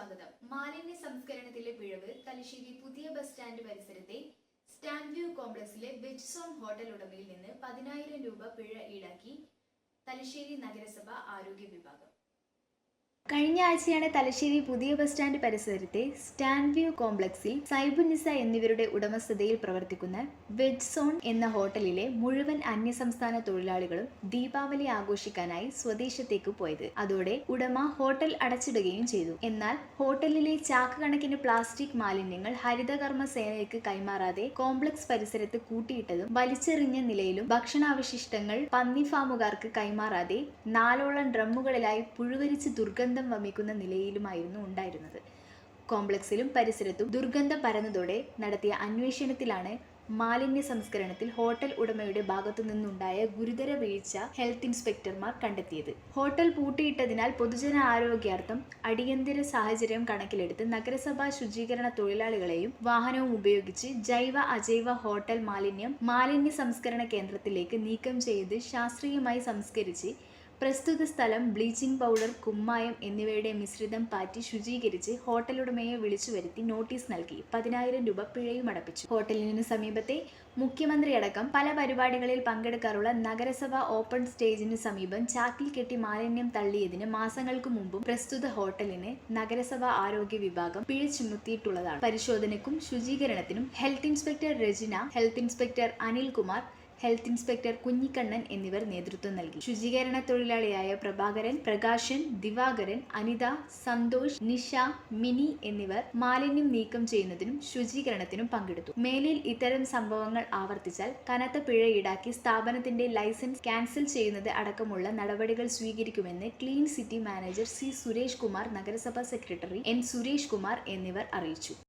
സ്വാഗതം. മാലിന്യ സംസ്കരണത്തിലെ പിഴവ് തലശ്ശേരി പുതിയ ബസ് സ്റ്റാൻഡ് പരിസരത്തെ സ്റ്റാൻഡ് വ്യൂ കോംപ്ലക്സിലെ വെജ് സോൺ ഹോട്ടൽ ഉടമയിൽ നിന്ന് പതിനായിരം രൂപ പിഴ ഈടാക്കി തലശ്ശേരി നഗരസഭ ആരോഗ്യ വിഭാഗം. കഴിഞ്ഞ ആഴ്ചയാണ് തലശ്ശേരി പുതിയ ബസ് സ്റ്റാൻഡ് പരിസരത്തെ സ്റ്റാൻഡ് വ്യൂ കോംപ്ലക്സിൽ സൈബുനിസ എന്നിവരുടെ ഉടമസ്ഥതയിൽ പ്രവർത്തിക്കുന്ന വെജ് സോൺ എന്ന ഹോട്ടലിലെ മുഴുവൻ അന്യസംസ്ഥാന തൊഴിലാളികളും ദീപാവലി ആഘോഷിക്കാനായി സ്വദേശത്തേക്ക് പോയത്. അതോടെ ഉടമ ഹോട്ടൽ അടച്ചിടുകയും ചെയ്തു. എന്നാൽ ഹോട്ടലിലെ ചാക്ക് കണക്കിന് പ്ലാസ്റ്റിക് മാലിന്യങ്ങൾ ഹരിതകർമ്മ സേനയ്ക്ക് കൈമാറാതെ കോംപ്ലക്സ് പരിസരത്ത് കൂട്ടിയിട്ടതും വലിച്ചെറിഞ്ഞ നിലയിലും ഭക്ഷണാവശിഷ്ടങ്ങൾ പന്നി ഫാമുകാർക്ക് കൈമാറാതെ നാലോളം ഡ്രമ്മുകളിലായി പുഴുവരിച്ച് ദുർഗന്ധം വമിക്കുന്ന നിലയിലുമായിരുന്നു ഉണ്ടായിരുന്നത്. കോംപ്ലക്സിലും പരിസരത്തും ദുർഗന്ധം പരന്നതോടെ നടത്തിയ അന്വേഷണത്തിലാണ് മാലിന്യ സംസ്കരണത്തിൽ ഹോട്ടൽ ഉടമയുടെ ഭാഗത്തു നിന്നുണ്ടായ ഗുരുതര വീഴ്ച ഹെൽത്ത് ഇൻസ്പെക്ടർമാർ കണ്ടെത്തിയത്. ഹോട്ടൽ പൂട്ടിയിട്ടതിനാൽ പൊതുജന ആരോഗ്യാർത്ഥം അടിയന്തര സാഹചര്യം കണക്കിലെടുത്ത് നഗരസഭാ ശുചീകരണ തൊഴിലാളികളെയും വാഹനവും ഉപയോഗിച്ച് ജൈവ അജൈവ ഹോട്ടൽ മാലിന്യം മാലിന്യ സംസ്കരണ കേന്ദ്രത്തിലേക്ക് നീക്കം ചെയ്ത് ശാസ്ത്രീയമായി സംസ്കരിച്ച് പ്രസ്തുത സ്ഥലം ബ്ലീച്ചിംഗ് പൗഡർ കുമ്മായം എന്നിവയുടെ മിശ്രിതം പാറ്റി ശുചീകരിച്ച് ഹോട്ടലുടമയെ വിളിച്ചു വരുത്തി നോട്ടീസ് നൽകി. പതിനായിരം രൂപ പിഴയും അടപ്പിച്ചു. ഹോട്ടലിനു സമീപത്തെ മുഖ്യമന്ത്രി അടക്കം പല പരിപാടികളിൽ പങ്കെടുക്കാറുള്ള നഗരസഭ ഓപ്പൺ സ്റ്റേജിന് സമീപം ചാക്കിൽ കെട്ടി മാലിന്യം തള്ളിയതിന് മാസങ്ങൾക്ക് മുമ്പും പ്രസ്തുത ഹോട്ടലിന് നഗരസഭ ആരോഗ്യ വിഭാഗം പിഴ ചുമത്തിയിട്ടുള്ളതാണ്. പരിശോധനയ്ക്കും ശുചീകരണത്തിനും health inspector Rajana health inspector Anilkumar health inspector Kunhikannan എന്നിവർ നേതൃത്വം നൽകി. ശുചീകരണ തൊഴിലാളിയായ പ്രഭാകരൻ പ്രകാശൻ ദിവാകരൻ അനിത സന്തോഷ് നിഷ മിനി എന്നിവർ മാലിന്യം നീക്കം ചെയ്യുന്നതിനും ശുചീകരണത്തിനും പങ്കെടുത്തു. മേലിൽ ഇത്തരം സംഭവങ്ങൾ ആവർത്തിച്ചാൽ കനത്ത പിഴ ഈടാക്കി സ്ഥാപനത്തിന്റെ ലൈസൻസ് ക്യാൻസൽ ചെയ്യുന്നത് അടക്കമുള്ള നടപടികൾ സ്വീകരിക്കുമെന്ന് clean city manager C Suresh Kumar നഗരസഭാ സെക്രട്ടറി എൻ സുരേഷ് കുമാർ എന്നിവർ അറിയിച്ചു.